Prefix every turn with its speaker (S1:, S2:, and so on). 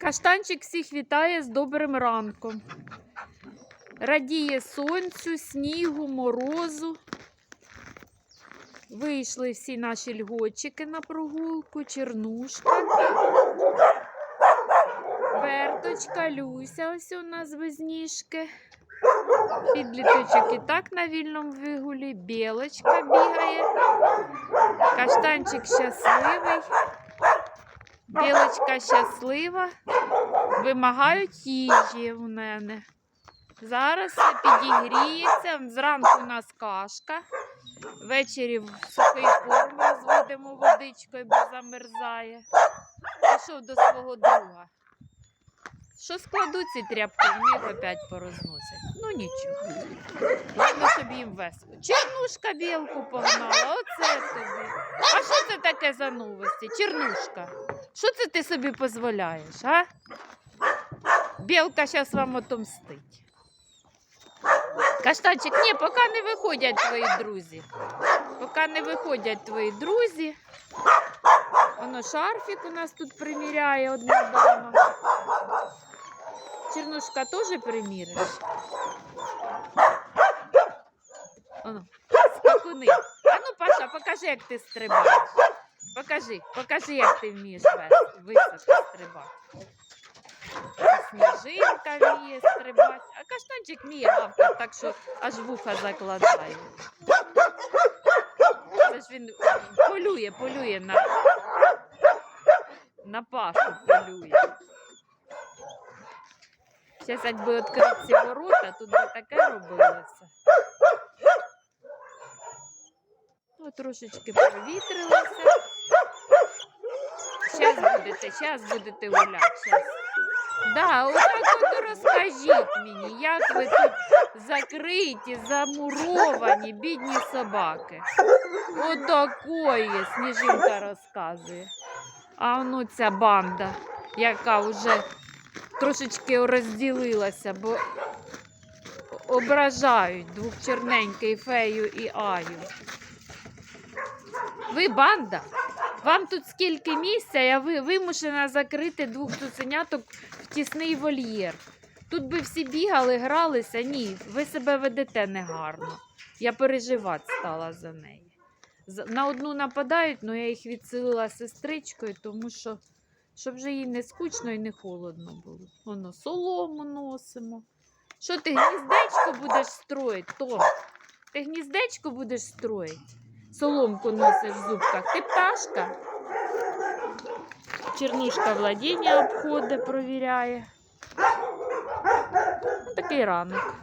S1: Каштанчик всіх вітає з добрим ранком. Радіє сонцю, снігу, морозу. Вийшли всі наші льготчики на прогулку, чернушка. Берточка, Люся, ось у нас без ніжки. Підліточок і так на вільному вигулі. Білочка бігає. Каштанчик щасливий. Білочка щаслива. Вимагають їжі в мене. Зараз підігріється. Зранку у нас кашка. Ввечері в сухий корм розводимо водичкою, бо замерзає. Пішов до свого друга. Що складуть ці тряпки, вони їх опять порозносять. Ну нічого. Головне, щоб їм весело. Чернушка білку погнала, оце тобі. А що це таке за новості? Чернушка. Що це ти собі дозволяєш, а? Білка зараз вам отомстить. Каштанчик, ні, поки не виходять твої друзі. Поки не виходять твої друзі. Воно шарфік у нас тут приміряє одна дама. Чернушка теж приміриш? Оно, скакуни. А ну, Паша, покажи, як ти стрибаєш. Покажи, покажи, як ти вмієш високо стрибати. Сніжинка вміє стрибати, а каштанчик вміє гавкати, так що аж вуха закладає. Це ж він полює, полює на, на пашу полює. Зараз якби відкрити ворота, тут би таке робилося. Трошечки провітрилося. Зараз будете, зараз будете гуляти. Щас. Да, отак от розкажіть мені, як ви тут закриті, замуровані, бідні собаки. Отакої сніжинка розказує. А ну ця банда, яка вже трошечки розділилася, бо ображають двох чорненький фею і аю. Ви банда? Вам тут скільки місця, я ви вимушена закрити двох цуценяток в тісний вольєр. Тут би всі бігали, гралися. Ні, ви себе ведете негарно. Я переживати стала за неї. На одну нападають, але я їх відселила сестричкою, тому що щоб вже їй не скучно і не холодно було. Воно солому носимо. Що ти гніздечко будеш строїти, Том? Ти гніздечко будеш строїти? Соломку носиш в зубках. Ти пташка. Чернушка владіння обходить, провіряє. Такий ранок.